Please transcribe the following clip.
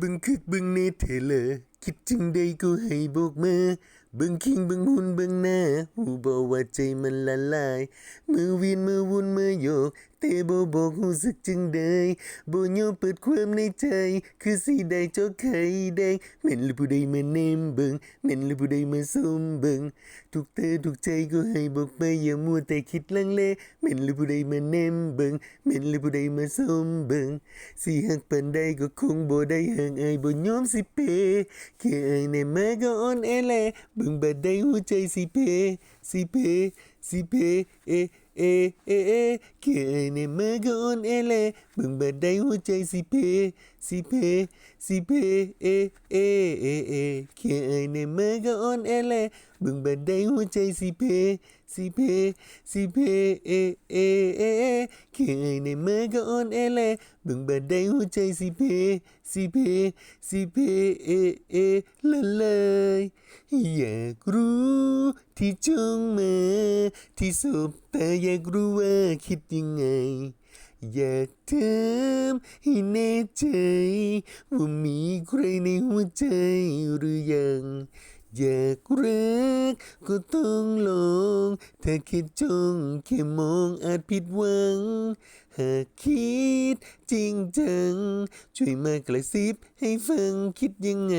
บึงคึกบึงเนเธอเลยคิดจึงใดกูให้บอกมา บึงคิงบึงหุ่นบึงหน้าหูบอกว่าใจมันละลาย มือวินมือวุ่นมือโยก เตะบบอกหูสึกจึงใดบโยเปิดความในใจ คือสีใดจอกไข่แดงเหม็นหรือผู้ใดมาเนมเบิงเหม็นหรือผู้ใดมาซุ่มเบิงทุกเธอทุกใจก็ให้บอกไปอย่ามัวแต่คิดลังเลเหม็นหรือผู้ใดมาเนมเบิงเหม็นหรือผู้ใดมาซุ่มเบิงสิหักปานใดก็คงบ่ได้ห่างไอายบ่ยอมสิเปแค่ไอายในมาก็อ่อนแอแลเบิ่งบัดใดหัวใจสิเพสิเพสิเพเอเอเอเอแค่ไอายในมาก็อ่อนแอยากรู้ที่จ้องมาที่สุดแต่อยากรู้ว่าคิดยังไง อยากถามให้แน่ใจว่ามีใครในหัวใจหรือยัง อยากรักก็ต้องลองถ้าคิดจ้องแค่มองอาจผิดหวัง หากคิดจริงจัง ช่วยมากระซิบให้ฟังคิดยังไง